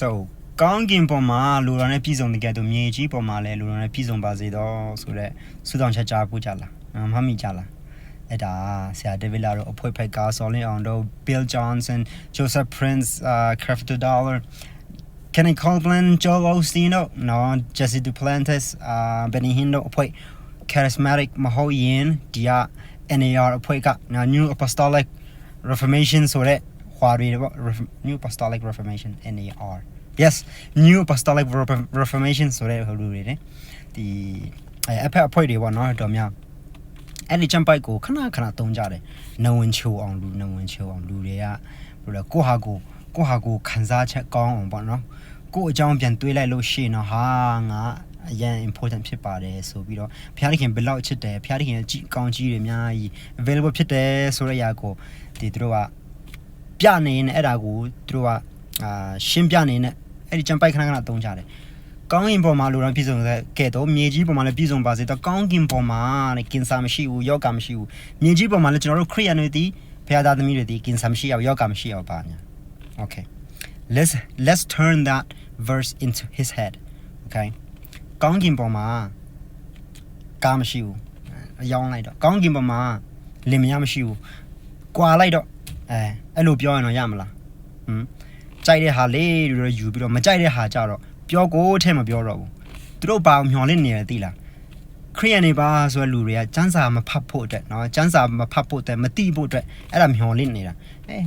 so ကောင်းကင်ပေါ်မှာလူတော်နဲ့ပြည်စုံတဲ့ကဲ့သို့မြေကြီးပေါ်မှာလည်းလူတော်နဲ့ပြည်စုံပါစေတော့ဆိုတော့ဆုတောင်းချက်ကြားဖို့ကြလားမမမိကြလားအဲ့ဒါဆရာဒေးဗစ်လာတို့အဖွဲ့ဖိုက်ကဆော်လင်းအောင်တို့ Bill Johnson Joseph Prince uh Crafted Dollar Kenny Copeland Joel Osteen တို့နော် Jesse Duplantis uh Benny Hinn တို့အဖွဲ့ charismatic မဟုတ်ရင်ဒီက NAR အဖွဲ့ကနော် New Apostolic Reformation ဆိုတဲ့ ဟွာတွေပေါ့ Ref- New Apostolic Reformation NAR yes New Apostolic Re- Reformation ဆိုတဲ့ဟိုလူတွေねဒီအဲအဖက်အဖွဲ့တွေပေါ့နော်တော်များအဲ့ဒီချမ်ပိုက်ကိုခဏခဏတုံးကြတယ်နဝင်ချိုအောင်လူနဝင်ချိုအောင်လူတွေကဘယ်လိုလဲကိုဟာကိုကိုဟာကိုခံစားချက်ကောင်းအောင်ပေါ့နော်ကို့အကြောင်းပြန်တွေးလိုက်လို့ရှိရင်တော့ဟာငါအရင် important ဖြစ်ပါတယ်ဆိုပြီးတော့ဖျားသခင်ဘယ်လောက်ချစ်တယ်ဖျားသခင်ရဲ့ကြည်ကောင်းကြီးတွေအများကြီး available ဖြစ်တယ်ဆိုတဲ့အရာကိုဒီသူတို့က ပြနေရင်အဲ့ဒါကိုသူတို့ကအာရှင်းပြနေနဲ့အဲ့ဒီချမ်ပိုက်ခဏခဏတုံးကြတယ်ကောင်းကင်ပေါ်မှာလူတော်ပြည့်စုံတဲ့ကဲတော့မြေကြီးပေါ်မှာလည်းပြည့်စုံပါစေတော့ကောင်းကင်ပေါ်မှာတဲ့ကင်ဆာမရှိဘူးယောဂမရှိဘူးမြေကြီးပေါ်မှာလည်းကျွန်တော်တို့ခရိယန်တွေဒီဘုရားသားသမီးတွေဒီကင်ဆာမရှိရဘူးယောဂမရှိရဘူးပါညာ Okay let's let's turn that verse into his head okay ကောင်းကင်ပေါ်မှာကားမရှိဘူးအယောင်းလိုက်တော့ကောင်းကင်ပေါ်မှာလင်မယားမရှိဘူးကွာလိုက်တော့ အဲအဲ့လိုပြောရင်တော့ရမလားဟမ်ကြိုက်တဲ့ဟာလေးတွေတော့ယူပြီးတော့မကြိုက်တဲ့ဟာကြတော့ ပြောကိုထဲမပြောတော့ဘူးသူတို့ဘာမျောလင့်နေတယ်သိလားခရိယန်တွေပါဆိုတဲ့လူတွေကစန်းစာမဖတ်ဖို့အတွက်เนาะစန်းစာမဖတ်ဖို့အတွက်မတိဖို့အတွက်အဲ့ဒါမျောလင့်နေတာအဲ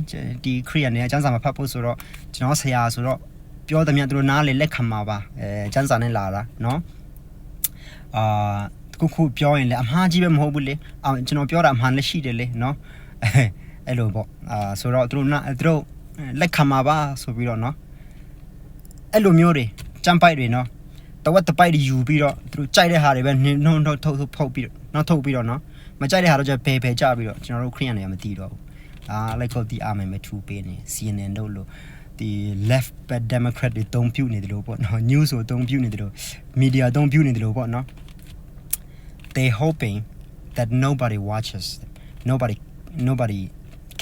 ဒီခရိယန်တွေကစန်းစာမဖတ်ဖို့ဆိုတော့ကျွန်တော်ဆရာဆိုတော့ပြောသမျှသူတို့နားလေလက်ခံမှာပါအဲစန်းစာနဲ့လာတာเนาะအာတခုခုပြောရင်လည်းအမှားကြီးပဲမဟုတ်ဘူးလေအောင်ကျွန်တော်ပြောတာအမှန်လည်းရှိတယ်လေเนาะ အဲအဲ့လိုပေါ့အာဆိုတော့သူတို့နာသူတို့လက်ခံမှာပါဆိုပြီးတော့เนาะ အဲ့လိုမျိုးတွေကြမ်းပိုက်တွေနော်တဝက်တပိုက်တွေယူပြီးတော့သူတို့ကြိုက်တဲ့ဟာတွေပဲနှနှုံထုတ်ထုတ်ထုတ်ဖုတ်ပြီးတော့နောက်ထုတ်ပြီးတော့နော်မကြိုက်တဲ့ဟာတော့ကျဘယ်ဘယ်ကြပြီးတော့ကျွန်တော်တို့ခရိယန်တွေကမသိတော့ဘူးအာလိုက်ကိုဒီအာမယ်မထူပေးနေ CNN တို့လို့ဒီ left bad democrat တွေတုံးပြနေတယ်လို့ပေါ့နော် news ကိုတုံးပြနေတယ်လို့ media တုံးပြနေတယ်လို့ပေါ့နော် they hoping that nobody watches them. nobody nobody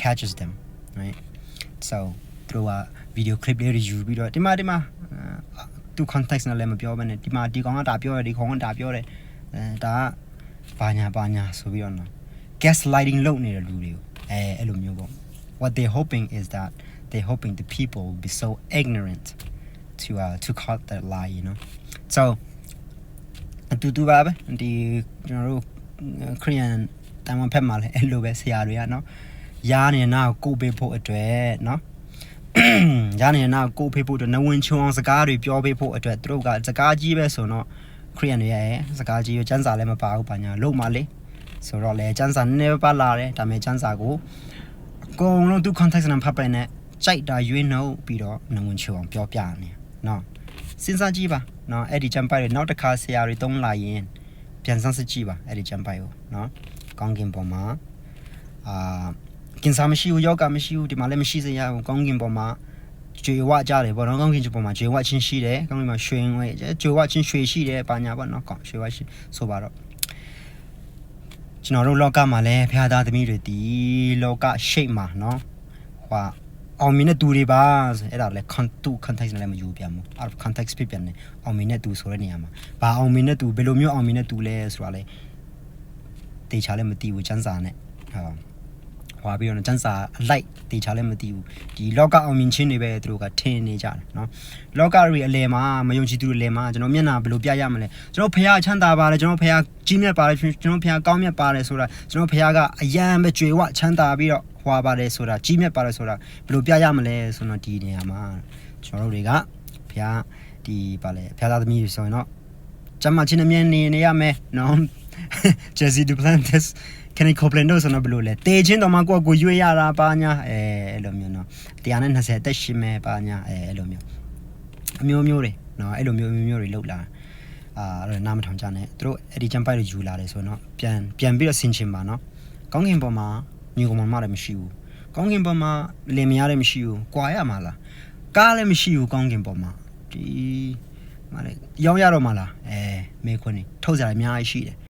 catches them right so သူတို့က video clip လေးတွေယူပြီးတော့ဒီမှာဒီမှာအာသူ context နဲ့လည်းမပြောဘဲနဲ့ဒီမှာဒီကောင်ကဒါပြောတယ်ဒီကောင်ကဒါပြောတယ်အဲဒါကဘာညာဘာညာဆိုပြီးတော့နော် gaslighting လုပ်နေတဲ့လူတွေကိုအဲအဲ့လိုမျိုးပေါ့ what they hoping is that they hoping the people will be so ignorant to uh to caught that lie you know so အတူတူပါပဲဒီကျွန်တော်တို့ခရီးယန်တန်ဝန်ဖက်မှာလည်းအဲ့လိုပဲဆရာတွေကနော် ရားနေနာကိုကိုပေးဖို့အတွက်နော်ရားနေနာကိုပေးဖို့အတွက်နဝင်ချုံအောင်စကားတွေပြောပေးဖို့အတွက်သူတို့ကစကားကြီးပဲဆိုတော့ခရီးယန်တွေရဲ့စကားကြီးကိုစန်းစာလည်းမပါဘူးပါညာလုံးမလေးဆိုတော့လေစန်းစာနည်းနည်းပါလာတယ်ဒါပေမဲ့စန်းစာကိုအကုန်လုံးသူ context နဲ့ဖတ်ပိုင်နဲ့ကြိုက်တာရွေးနှုတ်ပြီးတော့နဝင်ချုံအောင်ပြောပြနေနော်စဉ်းစားကြည့်ပါနော်အဲ့ဒီချမ်ပိုက်တွေနောက်တစ်ခါဆရာတွေတုံးလာရင်ပြန်စမ်းစစ်ကြည့်ပါအဲ့ဒီချမ်ပိုက်ကိုနော်ကောင်းကင်ပေါ်မှာအာ ကင်ဆာမရှိဘူးယောဂမရှိဘူးဒီမှာလည်းမရှိစေရဘူးကောင်းကင်ပေါ်မှာကြွေဝကြတယ်ပေါ့နော်ကောင်းကင်ပေါ်မှာကြွေဝချင်းရှိတယ်ကောင်းကင်မှာရွှေငွေကြွေဝချင်းရွှေရှိတယ်ပါညာပေါ့နော်ကောင်းရွှေဝရှိဆိုပါတော့ကျွန်တော်တို့လောကမှာလည်းဖျားသားသမီးတွေဒီလောကရှိတ်မှာနော်ဟွာအောင်မင်းနဲ့တူတွေပါဆိုအဲ့ဒါလည်း con တူ context နဲ့လည်းမယူပြန်ဘူး out of context ဖြစ်ပြန်တယ်အောင်မင်းနဲ့တူဆိုတဲ့နေရာမှာဘာအောင်မင်းနဲ့တူဘယ်လိုမျိုးအောင်မင်းနဲ့တူလဲဆိုတာလေတေချာလည်းမသိဘူးစန်းစာနဲ့ဟာ ဟွာပြီးတော့စန်းစာအလိုက်တေချာလည်းမသိဘူးဒီလောကအောင်မြင်ခြင်းတွေပဲသူတို့ကထင်နေကြတယ်နော်လောကတွေအလယ်မှာမယုံကြည်သူတွေအလယ်မှာကျွန်တော်မျက်နှာဘယ်လိုပြရမလဲကျွန်တော်ဖះချမ်းသာပါတယ်ကျွန်တော်ဖះကြီးမြတ်ပါတယ်ကျွန်တော်ဖះကောင်းမြတ်ပါတယ်ဆိုတာကျွန်တော်ဖះကအယံပဲကြွေဝချမ်းသာပြီးတော့ဟွာပါတယ်ဆိုတာကြီးမြတ်ပါတယ်ဆိုတာဘယ်လိုပြရမလဲဆိုတော့ဒီနေရာမှာကျွန်တော်တို့တွေကဘုရားဒီပါလေဘုရားသားသမီးတွေဆိုရင်တော့ကျမ်းမာခြင်းနဲ့မြင်နေနေရမယ်နော် Jesse Duplantis ခဏခေါပလန်တို့ဆိုတော့ဘယ်လိုလဲတေချင်းတော့မှကိုယ့်ကိုရွေးရတာပါညာအဲအဲ့လိုမျိုးနော်တရားနဲ့20တက်ရှိမယ်ပါညာအဲအဲ့လိုမျိုးအမျိုးမျိုးတွေနော်အဲ့လိုမျိုးမျိုးမျိုးတွေလောက်လာအာအဲ့ဒါနားမထောင်ကြနဲ့သူတို့အဲ့ဒီချမ်ပိုက်တွေယူလာတယ်ဆိုတော့ပြန်ပြန်ပြီးတော့ဆင်ချင်ပါနော်ကောင်းကင်ပေါ်မှာညီကောင်မလည်းမရှိဘူးကောင်းကင်ဘက်မှာလင်မယားလည်းမရှိဘူး။ကွာရမှာလား။ကားလည်းမရှိဘူးကောင်းကင်ဘက်မှာ။ဒီမလေးရောင်းရတော့မှာလား။အဲမေခွန်းနေထုတ်ကြတယ်အများကြီးရှိတယ်